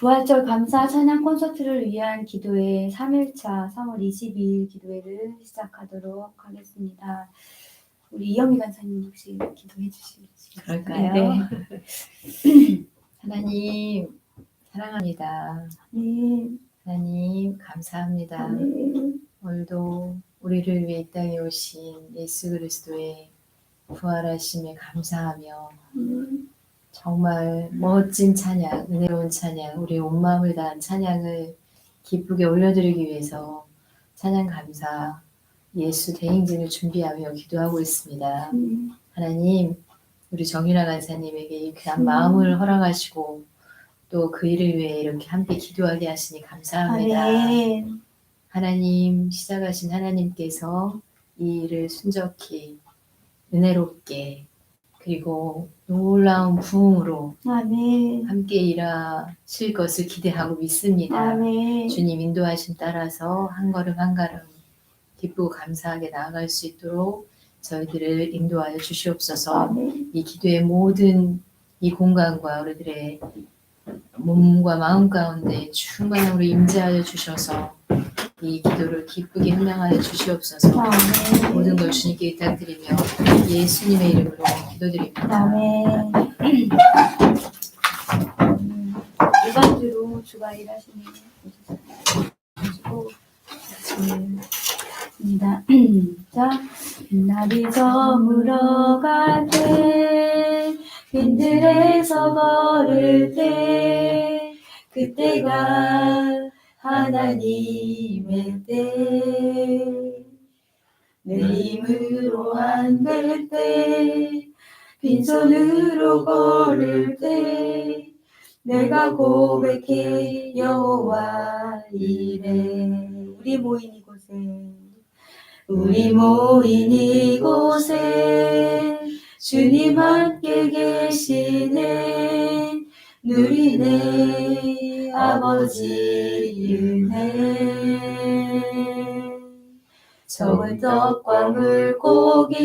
부활절 감사 찬양 콘서트를 위한 기도회 3일차 3월 22일 기도회를 시작하도록 하겠습니다. 우리 이영미 간사님 혹시 기도해 주시겠어요? 네. 하나님 사랑합니다. 네. 하나님 감사합니다. 네. 오늘도 우리를 위해 이 땅에 오신 예수 그리스도의 부활하심에 감사하며 네. 정말 멋진 찬양, 은혜로운 찬양, 우리 온 마음을 다한 찬양을 기쁘게 올려드리기 위해서 찬양 감사 예수 대행진을 준비하며 기도하고 있습니다. 네. 하나님, 우리 정윤아 간사님에게 이 귀한 음. 마음을 허락하시고 또 그 일을 위해 이렇게 함께 기도하게 하시니 감사합니다. 아멘. 하나님, 시작하신 하나님께서 이 일을 순적히 은혜롭게 그리고 놀라운 부흥으로 아멘. 함께 일하실 것을 기대하고 믿습니다. 아멘. 주님 인도하심 따라서 한 걸음 한 걸음 기쁘고 감사하게 나아갈 수 있도록 저희들을 인도하여 주시옵소서. 아멘. 이 기도의 모든 이 공간과 우리들의 몸과 마음 가운데 충만함으로 임재하여 주셔서 이 기도를 기쁘게 흘량하여 주시옵소서. 아멘. 모든 걸 주님께 부탁드리며 예수님의 이름으로 기도드립니다. 아멘. 음, 이번 주로 주가 일하시는 보시고 있습니다. 자, 날이 저물어 갈 때 빈들에서 걸을 때 그때가 하나님의 때 내 힘으로 안 될 때, 빈손으로 걸을 때, 내가 고백해 여호와 이래. 우리 모인 이곳에, 우리 모인 이곳에, 주님 함께 계시네, 누리네, 아버지 은혜. 적은 떡과 물고기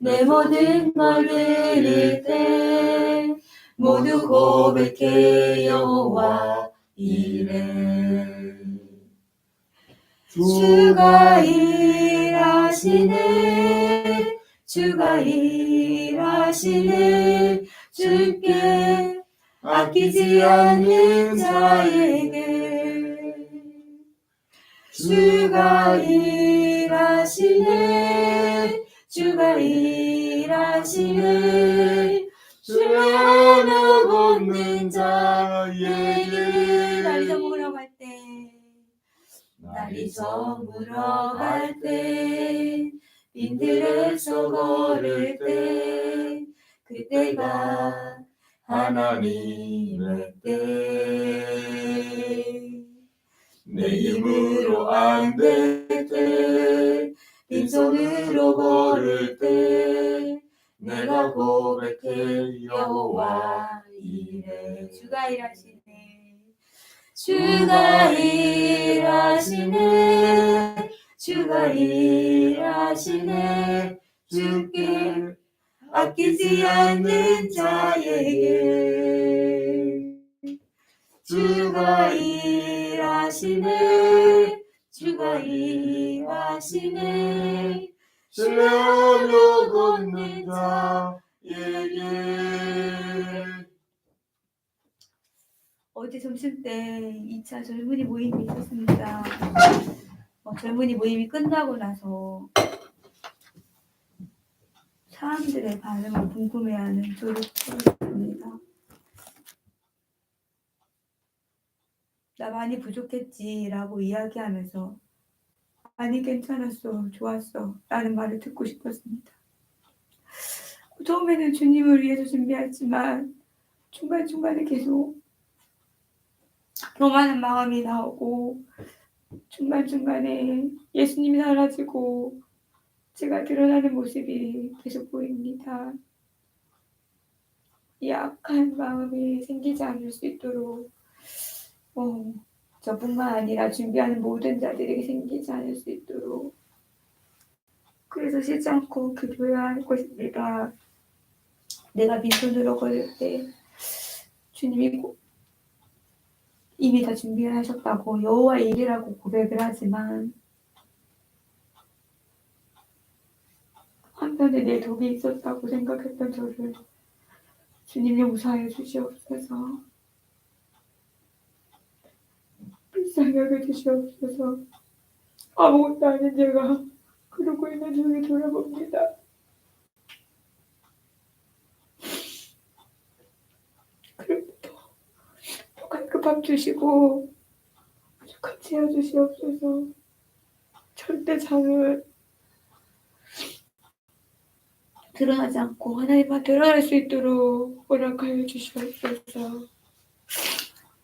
내 모든 말 드릴 때 모두 고백해 여호와 이래 주가 일하시네 주가 일하시네 주께 아끼지 않는 자에게. 주가 일하시네 주가 일하시네 주를 얻는 자에게 날이 저물어 갈때 날이 저물어 갈때 빈들에서 걸을 때 그때가 하나님의 때. 내 힘으로 안될 때, 빈손으로 걸을 때, 내가 고백해 여호와 이래. 주가 일하시네. 주가 일하시네. 주가 일하시네. 주께 아끼지 않는 자에게 주가 일하시네 주가 일 하시네. 신뢰하며 걷는 자에게 어제 점심때 2차 젊은이 모임이 있었습니다. 어, 젊은이 모임이 끝나고 나서 사람들의 반응을 궁금해하는 졸업했습니다. 나 많이 부족했지라고 이야기하면서 아니 괜찮았어 좋았어 라는 말을 듣고 싶었습니다. 처음에는 주님을 위해서 준비했지만 중간중간에 계속 교만한 마음이 나오고 중간중간에 예수님이 사라지고 제가 드러나는 모습이 계속 보입니다. 이 악한 마음이 생기지 않을 수 있도록 어, 저뿐만 아니라 준비하는 모든 자들에게 생기지 않을 수 있도록 그래서 쉬지 않고 기도해야 할 것입니다. 내가 빈손으로 걸을 때 주님이 고- 이미 다 준비하셨다고 여호와의 일이라고 고백을 하지만 한편에 내 덕이 있었다고 생각했던 저를 주님 용서하여 주시옵소서 여겨 주시옵소서. 아무것도 아닌 제가 그러고 있는 중에 돌아봅니다. 그럼부터 더 갈급함 주시고 부족함 채워주시옵소서. 절대 장을 드러나지 않고 하나님만 드러날 수 있도록 허락하여 주시옵소서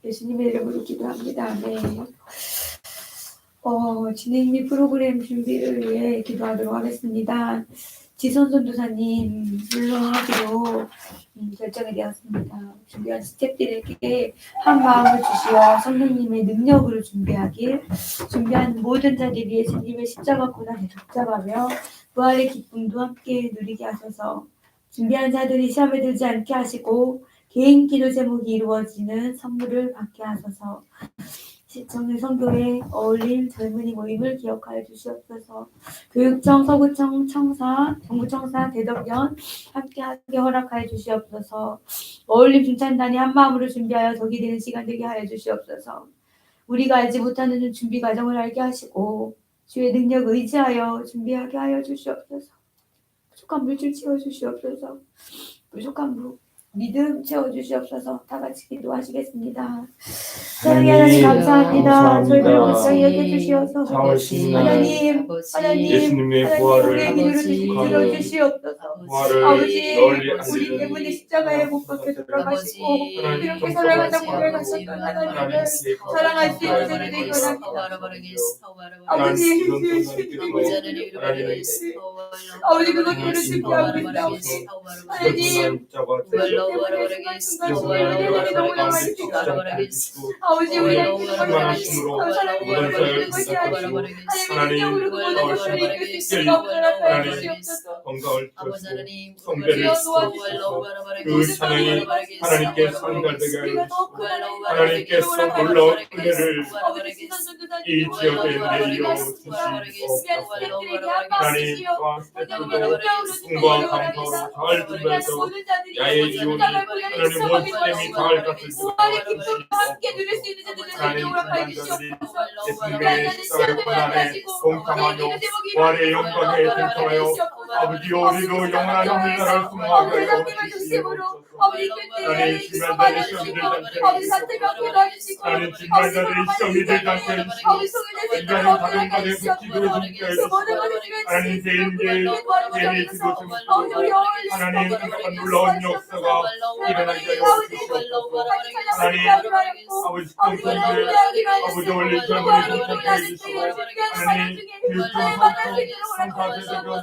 예수님의 이름으로 기도합니다. 아멘. 어, 진행 및 프로그램 준비를 위해 기도하도록 하겠습니다. 지선 선도사님 물러하기로 음, 결정이 되었습니다. 준비한 스태프들에게 한 마음을 주시어 성령님의 능력으로 준비하길 준비한 모든 자들이 예수님의 십자가 고난에 동참하며 부활의 기쁨도 함께 누리게 하소서 준비한 자들이 시험에 들지 않게 하시고 개인 기도 제목이 이루어지는 선물을 받게 하소서 시청의 선교에 어울릴 젊은이 모임을 기억하여 주시옵소서 교육청, 서구청, 청사, 정부청사, 대덕연 함께하게 허락하여 주시옵소서 어울림 중찬단이 한마음으로 준비하여 덕이 되는 시간 되게 하여 주시옵소서 우리가 알지 못하는 준비 과정을 알게 하시고 주의 능력 의지하여 준비하게 하여 주시옵소서. 부족한 물질 채워 주시옵소서. 부족한 무, 믿음 채워 주시옵소서. 다 같이 기도하시겠습니다. 사랑의 하나님 감사합니다. 감사합니다. 저희를 불쌍히 여겨 주시옵소서. 참으시는 하나님, 아버지, 하나님, 예수님의 하나님 부활을 우리의 기도를 아버지, 들어 주시옵소서. 아버지, 우리 때문에 십자가에 못 박혀 돌아가시고 아버지, 이렇게 사랑한다고 고백하셨던 하나님을 사랑할 수 있는 자들이 되기 아버지, 아버지 그것들을 준비하고 있사옵니 하나님, 아버지 우리 충만하심으로 모든 사역을 시작하시고 하나님 도와주시고 이길 수 있는 없더라 주시옵소서 건강을 아버지 주시고 하나님, 성배를 주시옵소서. 그 찬양이 하나님께 선달되게 하여 하나님의 하나님께서 은혜를 이 지역에 내려 주시옵소서 하나님 풍부한 감사로. 잘 준비해서 십자가를 보내 하나님 때 기쁨과 함께 누릴 수 있는 자들을 하나님 예수님의 십자가의 고난에 동참하여 부활의 영광에 동참하여 아버지여 우리도 영 소망하게 하여 주시옵소서 하나님 않게 시험이 되지 않게 다른 그 개인의 기도 놀라운 역사가 일어나게 하여 주시옵소서 아버지 아버지 성사대대전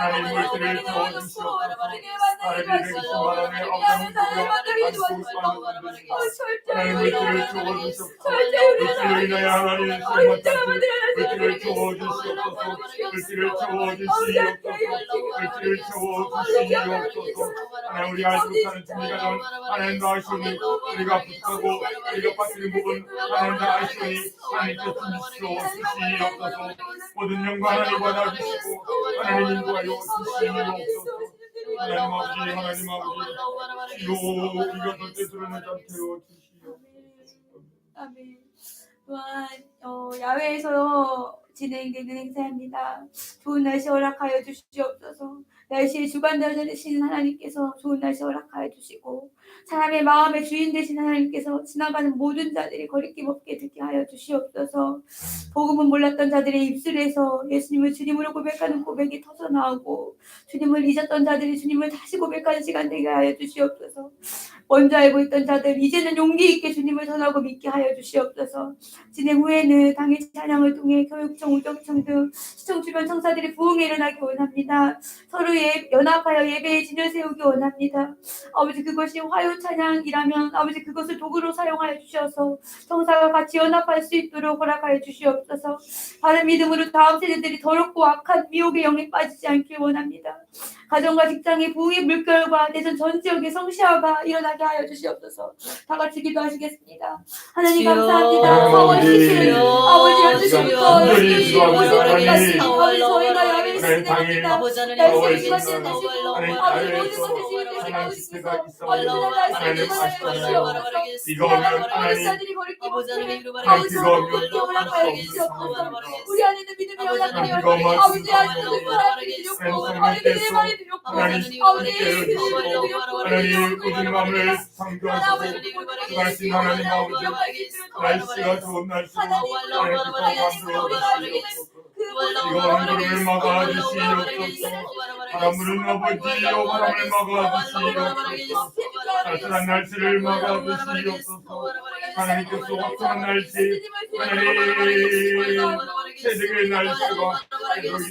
주시옵소서 하나님 물들을 주어주시옵소서 하나님 내게 신바람에 하나님 물들을 주어주시옵소서 물들을 인하여 하나님 실못하시 물들을 주어주시옵소서 물들을 주어주시옵소서 물들을 주어주시옵소서 하나님 우리 알고 사는 준비가 하나님도 아시오니 우리가 부탁하고 우리가 빠뜨린 부분 하나님도 아시오니 하나님께 주시옵소서 모든 영광 하나님 받아주시고 하나님 인도하여 주시옵소서 하나님 아버지 하나님 아버지 주여 우리가 절대 드러내지 않게 하여 주시옵소서 아멘. 또한 어, 야외에서 진행되는 행사입니다. 좋은 날씨 허락하여 주시옵소서. 날씨의 주관자 되시는 하나님께서 좋은 날씨 허락하여 주시고 사람의 마음의 주인 되신 하나님께서 지나가는 모든 자들이 거리낌 없게 듣게 하여 주시옵소서. 복음은 몰랐던 자들의 입술에서 예수님을 주님으로 고백하는 고백이 터져나오고 주님을 잊었던 자들이 주님을 다시 고백하는 시간 되게 하여 주시옵소서. 먼저 알고 있던 자들 이제는 용기 있게 주님을 전하고 믿게 하여 주시옵소서. 진행 후에는 당일 찬양을 통해 교육청, 우정청 등 시청 주변 청사들이 부흥에 일어나기 원합니다. 서로 예, 연합하여 예배의 진을 세우기 원합니다. 아버지 그것이 화요 찬양이라면 아버지 그것을 도구로 사용하여 주셔서 청사가 같이 연합할 수 있도록 허락하여 주시옵소서. 바른 믿음으로 다음 세대들이 더럽고 악한 미혹의 영에 빠지지 않길 원합니다. 가정과 직장의 부흥의 물결과 대전 전 지역의 성시화가 일어나게 하여 주시옵소서. 다 같이 기도하시겠습니다. 하나님 주여. 감사합니다. 4월 10일 아버지 12시부터 특별히 12시 기도하고 50분까지 있사오니 아버지 저희가 야외 시대입니다. 아버지 모든 것을 주시고 지혜 물을 막아주시옵소서. 바람을 아버지여 바람을 막아주시옵소서. 따뜻한 날씨를 막아주시옵소서. 하나님께서 확실한 날씨. 하나님 세대의 날씨가 그대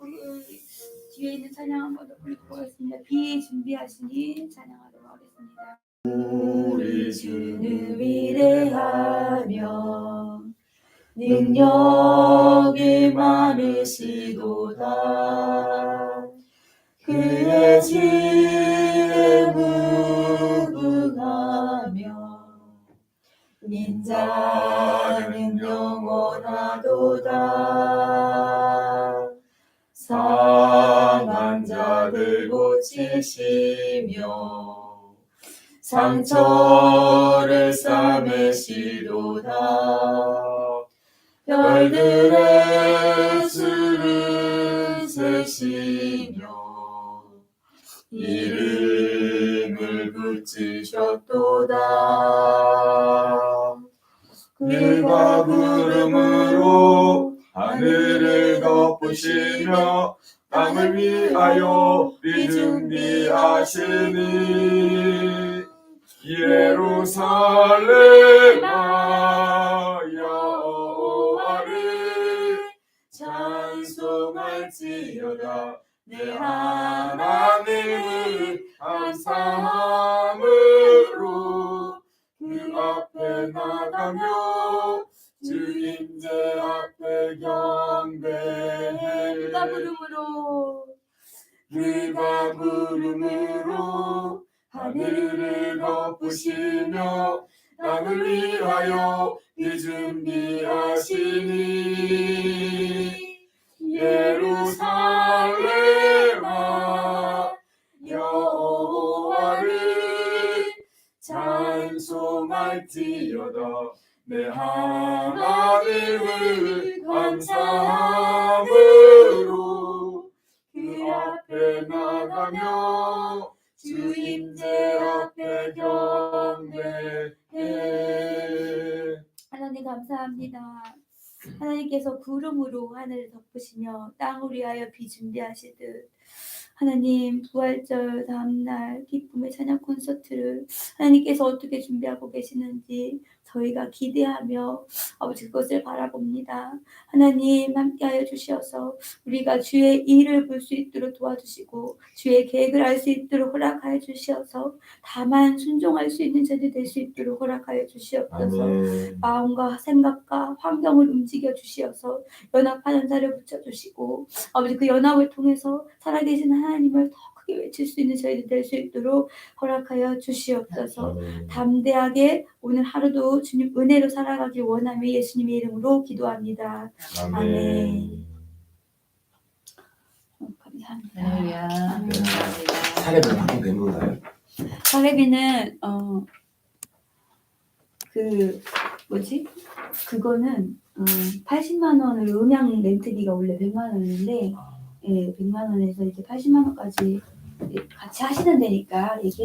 우리 뒤에 있는 찬양 한번 더 부르고 보겠습니다. 비 준비하시니 찬양하도록 하겠습니다. 우리 주는 위대하며 능력이 많으시도다. 그의 지혜 무궁하며 인자는 영원하도다. 상한 자들 고치시며 상처를 싸매시도다. 별들의 수를 세시며 이름을 붙이셨도다. 그가 구름으로 하늘을 덮으시며 땅을 위하여 비 준비하시니 앞에 나가며 주님제 앞에 경배해. 누가 부름으로. 그가 구름으로 하늘을 덮으시며 땅을 위하여 비 준비하시니. 예루살렘 찬송할지어다 내 하나님을 감사함으로 그 앞에 나가며 주임제 앞에 경배해 하나님 감사합니다. 하나님께서 구름으로 하늘을 덮으시며 땅을 위하여 비 준비하시듯 하나님 부활절 다음날 기쁨의 찬양 콘서트를 하나님께서 어떻게 준비하고 계시는지 저희가 기대하며 아버지 그것을 바라봅니다. 하나님 함께하여 주시어서 우리가 주의 일을 볼 수 있도록 도와주시고 주의 계획을 알 수 있도록 허락하여 주시어서 다만 순종할 수 있는 자들 될 수 있도록 허락하여 주시옵소서. 아멘. 마음과 생각과 환경을 움직여 주시어서 연합하는 자를 붙여주시고 아버지 그 연합을 통해서 살아계신 하나님 을 더 크게 외칠 수 있는 저희들 될 수 있도록 허락하여 주시옵소서. 담대하게 오늘 하루도 주님 은혜로 살아가길 원하며 예수님의 이름으로 기도합니다. 아멘. 어, 감사합니다. 할렐루야. 사례는 확인 된 건가요? 사례비는 어 그 뭐지? 그거는 어 80만 원을 음향 렌트비가 원래 100만 원인데 예, 100만 원에서 이제 80만 원까지 같이 하시는 데니까 얘기